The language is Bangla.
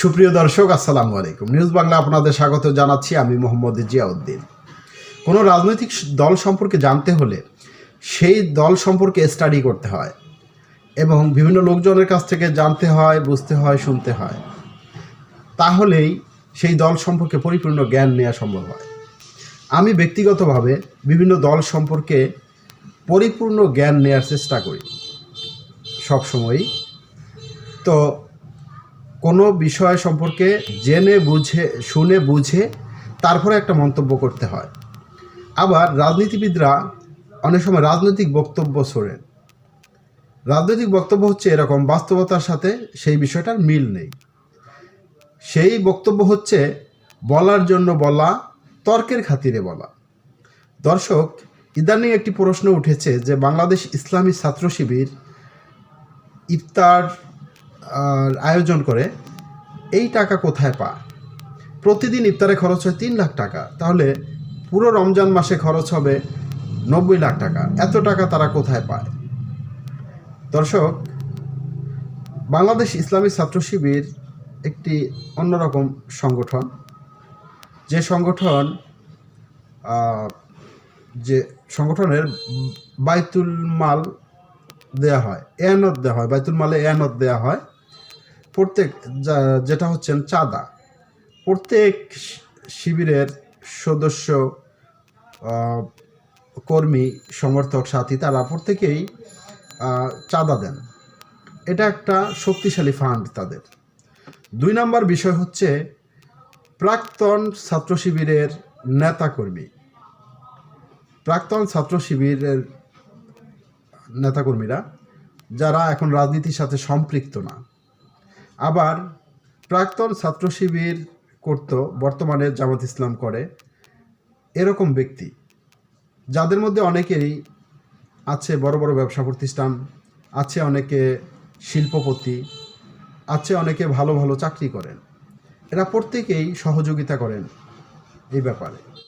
সুপ্রিয় দর্শক, আসসালামু আলাইকুম। নিউজ বাংলা আপনাদের স্বাগত জানাচ্ছি আমি মোহাম্মদ জিয়াউদ্দিন। কোনো রাজনৈতিক দল সম্পর্কে জানতে হলে সেই দল সম্পর্কে স্টাডি করতে হয় এবং বিভিন্ন লোকজনের কাছ থেকে জানতে হয়, বুঝতে হয়, শুনতে হয়। তাহলেই সেই দল সম্পর্কে পরিপূর্ণ জ্ঞান নেওয়া সম্ভব হয়। আমি ব্যক্তিগতভাবে বিভিন্ন দল সম্পর্কে পরিপূর্ণ জ্ঞান নেওয়ার চেষ্টা করি সবসময়ই। তো কোনো বিষয় সম্পর্কে জেনে বুঝে, শুনে বুঝে তারপরে একটা মন্তব্য করতে হয়। আবার রাজনীতিবিদরা অনেক সময় রাজনৈতিক বক্তব্য ছোড়েন। রাজনৈতিক বক্তব্য হচ্ছে এরকম, বাস্তবতার সাথে সেই বিষয়টার মিল নেই। সেই বক্তব্য হচ্ছে বলার জন্য বলা, তর্কের খাতিরে বলা। দর্শক, ইদানিং একটি প্রশ্ন উঠেছে যে বাংলাদেশ ইসলামী ছাত্র শিবির ইফতার আয়োজন করে, এই টাকা কোথায় পায় প্রতিদিন ইফতারে খরচ হয় তিন লাখ টাকা। তাহলে পুরো রমজান মাসে খরচ হবে নব্বই লাখ টাকা। এত টাকা তারা কোথায় পায়? দর্শক, বাংলাদেশ ইসলামী ছাত্র শিবির একটি অন্যরকম সংগঠন। যে সংগঠন যে সংগঠনের বাইতুল মাল দেয়া হয়, এয়ানত দেওয়া হয়, বাইতুল মালে এয়ানত দেওয়া হয়। প্রত্যেক যেটা হচ্ছেন চাঁদা, প্রত্যেক শিবিরের সদস্য কর্মী, সমর্থক, সাথী, তারা প্রত্যেকেই চাঁদা দেন। এটা একটা শক্তিশালী ফান্ড তাদের। দুই নম্বর বিষয় হচ্ছে প্রাক্তন ছাত্র শিবিরের নেতাকর্মী। প্রাক্তন ছাত্র শিবিরের নেতাকর্মীরা, যারা এখন রাজনীতির সাথে সম্পৃক্ত না আবার প্রাক্তন ছাত্র শিবির করত, বর্তমানে জামাত ইসলাম করে, এরকম ব্যক্তি। যাদের মধ্যে অনেকেরই আছে বড় বড় ব্যবসা প্রতিষ্ঠান, আছে অনেকে শিল্পপতি, আছে অনেকে ভালো ভালো চাকরি করেন। এরা প্রত্যেকেই সহযোগিতা করেন এই ব্যাপারে।